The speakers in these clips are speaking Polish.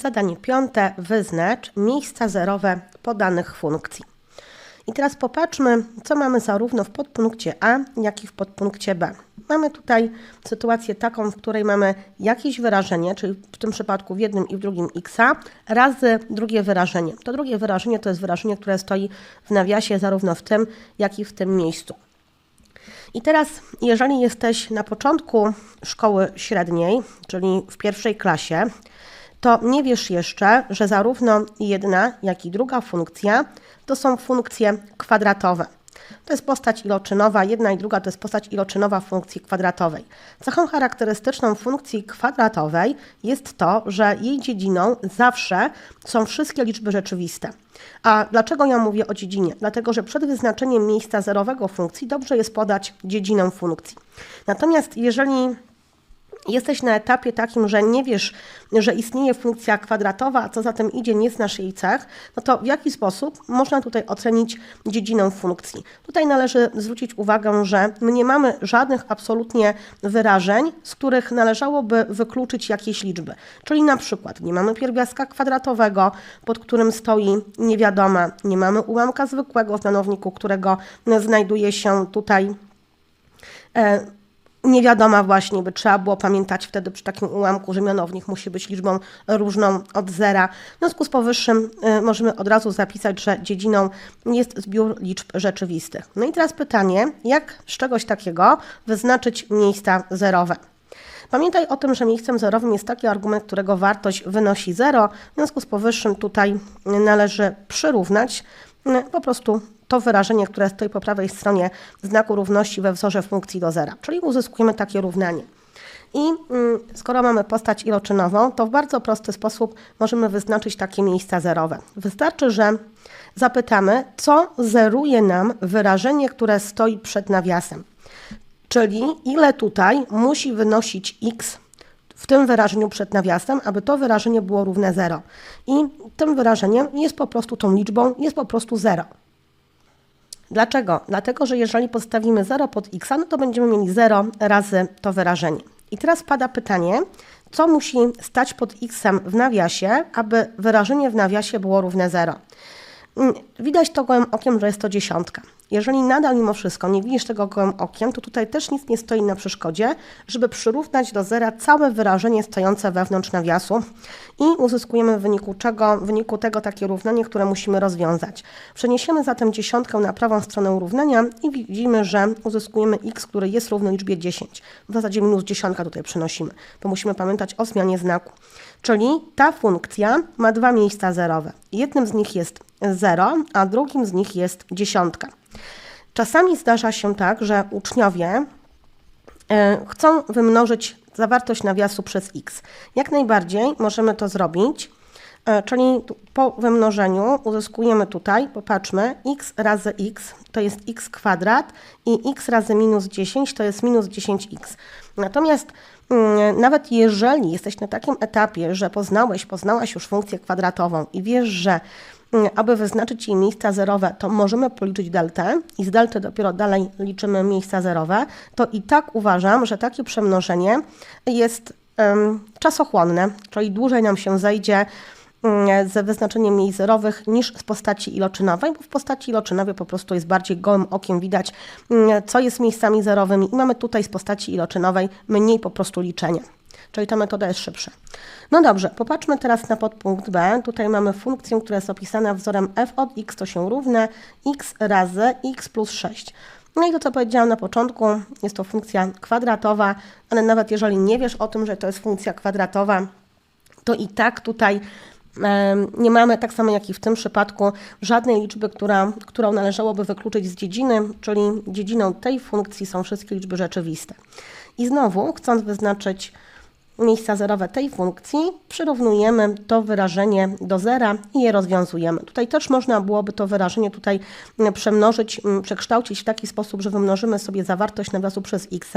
Zadanie piąte. Wyznacz miejsca zerowe podanych funkcji. I teraz popatrzmy, co mamy zarówno w podpunkcie A, jak i w podpunkcie B. Mamy tutaj sytuację taką, w której mamy jakieś wyrażenie, czyli w tym przypadku w jednym i w drugim x, razy drugie wyrażenie. To drugie wyrażenie to jest wyrażenie, które stoi w nawiasie zarówno w tym, jak i w tym miejscu. I teraz, jeżeli jesteś na początku szkoły średniej, czyli w pierwszej klasie, to nie wiesz jeszcze, że zarówno jedna, jak i druga funkcja to są funkcje kwadratowe. To jest postać iloczynowa, jedna i druga to jest postać iloczynowa funkcji kwadratowej. Cechą charakterystyczną funkcji kwadratowej jest to, że jej dziedziną zawsze są wszystkie liczby rzeczywiste. A dlaczego ja mówię o dziedzinie? Dlatego, że przed wyznaczeniem miejsca zerowego funkcji dobrze jest podać dziedzinę funkcji. Natomiast jeżeli jesteś na etapie takim, że nie wiesz, że istnieje funkcja kwadratowa, a co za tym idzie, nie znasz jej cech, no to w jaki sposób można tutaj ocenić dziedzinę funkcji? Tutaj należy zwrócić uwagę, że my nie mamy żadnych absolutnie wyrażeń, z których należałoby wykluczyć jakieś liczby. Czyli na przykład nie mamy pierwiastka kwadratowego, pod którym stoi niewiadoma, nie mamy ułamka zwykłego w mianowniku, którego znajduje się tutaj e, niewiadoma właśnie, by trzeba było pamiętać wtedy przy takim ułamku, że mianownik musi być liczbą różną od zera. W związku z powyższym y, możemy od razu zapisać, że dziedziną jest zbiór liczb rzeczywistych. No i teraz pytanie, jak z czegoś takiego wyznaczyć miejsca zerowe? Pamiętaj o tym, że miejscem zerowym jest taki argument, którego wartość wynosi 0. W związku z powyższym tutaj należy przyrównać y, po prostu to wyrażenie, które stoi po prawej stronie znaku równości we wzorze funkcji do zera, czyli uzyskujemy takie równanie. I mm, skoro mamy postać iloczynową, to w bardzo prosty sposób możemy wyznaczyć takie miejsca zerowe. Wystarczy, że zapytamy, co zeruje nam wyrażenie, które stoi przed nawiasem. Czyli ile tutaj musi wynosić x w tym wyrażeniu przed nawiasem, aby to wyrażenie było równe 0. I tym wyrażeniem jest po prostu tą liczbą, jest po prostu 0. Dlaczego? Dlatego, że jeżeli postawimy 0 pod x, no to będziemy mieli 0 razy to wyrażenie. I teraz pada pytanie, co musi stać pod x w nawiasie, aby wyrażenie w nawiasie było równe 0. Mm, widać to gołym okiem, że jest to dziesiątka. Jeżeli nadal mimo wszystko nie widzisz tego gołym okiem, to tutaj też nic nie stoi na przeszkodzie, żeby przyrównać do zera całe wyrażenie stojące wewnątrz nawiasu i uzyskujemy w wyniku czego, w wyniku tego takie równanie, które musimy rozwiązać. Przeniesiemy zatem dziesiątkę na prawą stronę równania i widzimy, że uzyskujemy x, który jest równy liczbie 10. W zasadzie minus dziesiątka tutaj przenosimy, bo musimy pamiętać o zmianie znaku. Czyli ta funkcja ma dwa miejsca zerowe. Jednym z nich jest 0, a drugim z nich jest dziesiątka. Czasami zdarza się tak, że uczniowie e, chcą wymnożyć zawartość nawiasu przez x. Jak najbardziej możemy to zrobić, e, czyli po wymnożeniu uzyskujemy tutaj, popatrzmy, x razy x to jest x kwadrat i x razy minus 10 to jest minus 10x. Natomiast mm, nawet jeżeli jesteś na takim etapie, że poznałeś, poznałaś już funkcję kwadratową i wiesz, że aby wyznaczyć jej miejsca zerowe, to możemy policzyć deltę i z delty dopiero dalej liczymy miejsca zerowe, to i tak uważam, że takie przemnożenie jest um, czasochłonne, czyli dłużej nam się zejdzie Mm, ze wyznaczeniem miejsc zerowych niż z postaci iloczynowej, bo w postaci iloczynowej po prostu jest bardziej gołym okiem widać, mm, co jest miejscami zerowymi i mamy tutaj z postaci iloczynowej mniej po prostu liczenia. Czyli ta metoda jest szybsza. No dobrze, popatrzmy teraz na podpunkt B. Tutaj mamy funkcję, która jest opisana wzorem f od x to się równe x razy x plus 6. No i to, co powiedziałam na początku, jest to funkcja kwadratowa, ale nawet jeżeli nie wiesz o tym, że to jest funkcja kwadratowa, to i tak tutaj nie mamy, tak samo jak i w tym przypadku, żadnej liczby, która, którą należałoby wykluczyć z dziedziny, czyli dziedziną tej funkcji są wszystkie liczby rzeczywiste. I znowu, chcąc wyznaczyć miejsca zerowe tej funkcji, przyrównujemy to wyrażenie do zera i je rozwiązujemy. Tutaj też można byłoby to wyrażenie tutaj mm, przemnożyć, mm, przekształcić w taki sposób, że wymnożymy sobie zawartość nawiasu przez x,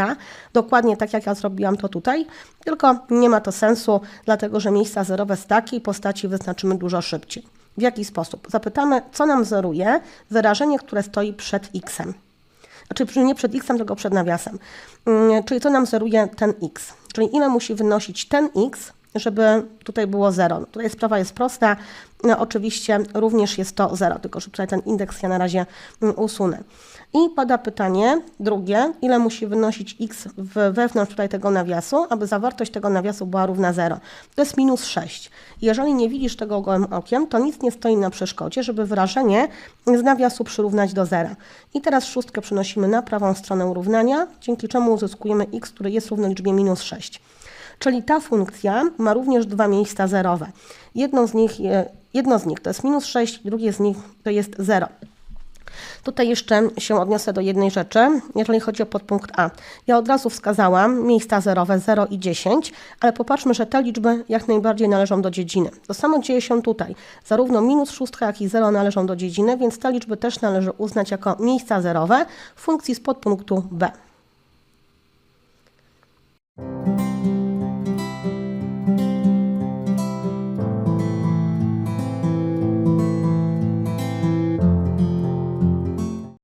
dokładnie tak jak ja zrobiłam to tutaj, tylko nie ma to sensu, dlatego że miejsca zerowe z takiej postaci wyznaczymy dużo szybciej. W jaki sposób? Zapytamy, co nam zeruje wyrażenie, które stoi przed x. Znaczy nie przed x, tylko przed nawiasem. Mm, czyli co nam zeruje ten x. Czyli ile musi wynosić ten x, żeby tutaj było 0. No, tutaj sprawa jest prosta. No, oczywiście również jest to 0, tylko że tutaj ten indeks ja na razie mm, usunę. I pada pytanie drugie, ile musi wynosić x wewnątrz tutaj tego nawiasu, aby zawartość tego nawiasu była równa 0. To jest minus 6. Jeżeli nie widzisz tego gołym okiem, to nic nie stoi na przeszkodzie, żeby wyrażenie z nawiasu przyrównać do 0. I teraz szóstkę przenosimy na prawą stronę równania, dzięki czemu uzyskujemy x, który jest równy liczbie minus 6. Czyli ta funkcja ma również dwa miejsca zerowe. Jedno z nich, je- jedno z nich to jest minus 6, drugie z nich to jest 0. Tutaj jeszcze się odniosę do jednej rzeczy, jeżeli chodzi o podpunkt A. Ja od razu wskazałam miejsca zerowe 0 i 10, ale popatrzmy, że te liczby jak najbardziej należą do dziedziny. To samo dzieje się tutaj. Zarówno minus 6, jak i 0 należą do dziedziny, więc te liczby też należy uznać jako miejsca zerowe w funkcji z podpunktu B.